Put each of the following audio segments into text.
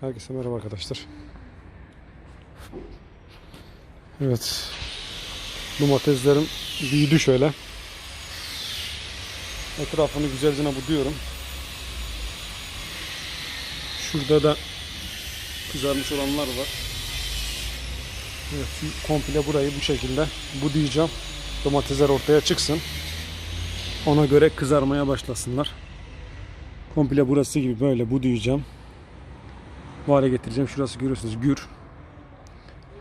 Herkese merhaba arkadaşlar. Evet. Domateslerim büyüdü şöyle. Etrafını güzelce buduyorum. Şurada da kızarmış olanlar var. Evet, komple burayı bu şekilde budayacağım. Domatesler ortaya çıksın. Ona göre kızarmaya başlasınlar. Komple burası gibi böyle budayacağım. Bu hale getireceğim. Şurası görüyorsunuz gür.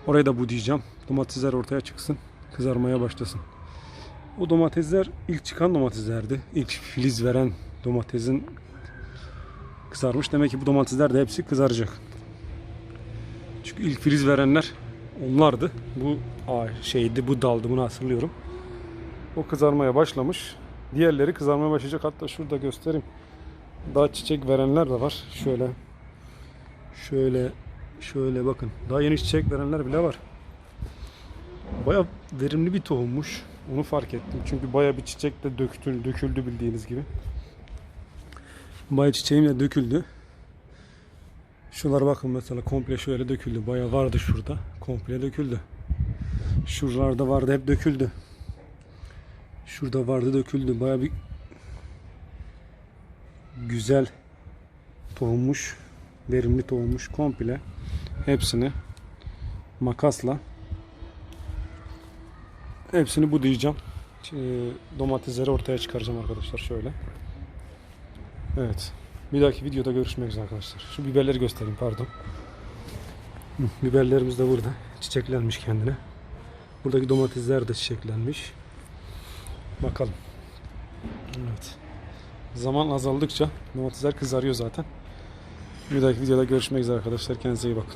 Orayı da budayacağım. Domatesler ortaya çıksın. Kızarmaya başlasın. O domatesler ilk çıkan domateslerdi. İlk filiz veren domatesin kızarmış. Demek ki bu domatesler de hepsi kızaracak. Çünkü ilk filiz verenler onlardı. Bu şeydi, bu daldı bunu hatırlıyorum. O kızarmaya başlamış. Diğerleri kızarmaya başlayacak. Hatta şurada göstereyim. Daha çiçek verenler de var. Şöyle şöyle şöyle bakın. Daha yeni çiçek verenler bile var. Baya verimli bir tohummuş. Onu fark ettim. Çünkü baya bir çiçek de döktü, döküldü bildiğiniz gibi. Baya çiçeğim de döküldü. Şuralara bakın mesela komple şöyle döküldü. Baya vardı şurada. Komple döküldü. Şuralarda vardı hep döküldü. Şurada vardı döküldü. Baya bir güzel tohummuş. Verimli tohummuş komple. Hepsini makasla hepsini budayacağım. Ee, Domatesleri ortaya çıkaracağım arkadaşlar şöyle. Evet. Bir dahaki videoda görüşmek üzere arkadaşlar. Şu biberleri göstereyim pardon. Biberlerimiz de burada. Çiçeklenmiş kendine. Buradaki domatesler de çiçeklenmiş. Bakalım. Evet. Zaman azaldıkça domatesler kızarıyor zaten. Bir dahaki videoda görüşmek üzere arkadaşlar. Kendinize iyi bakın.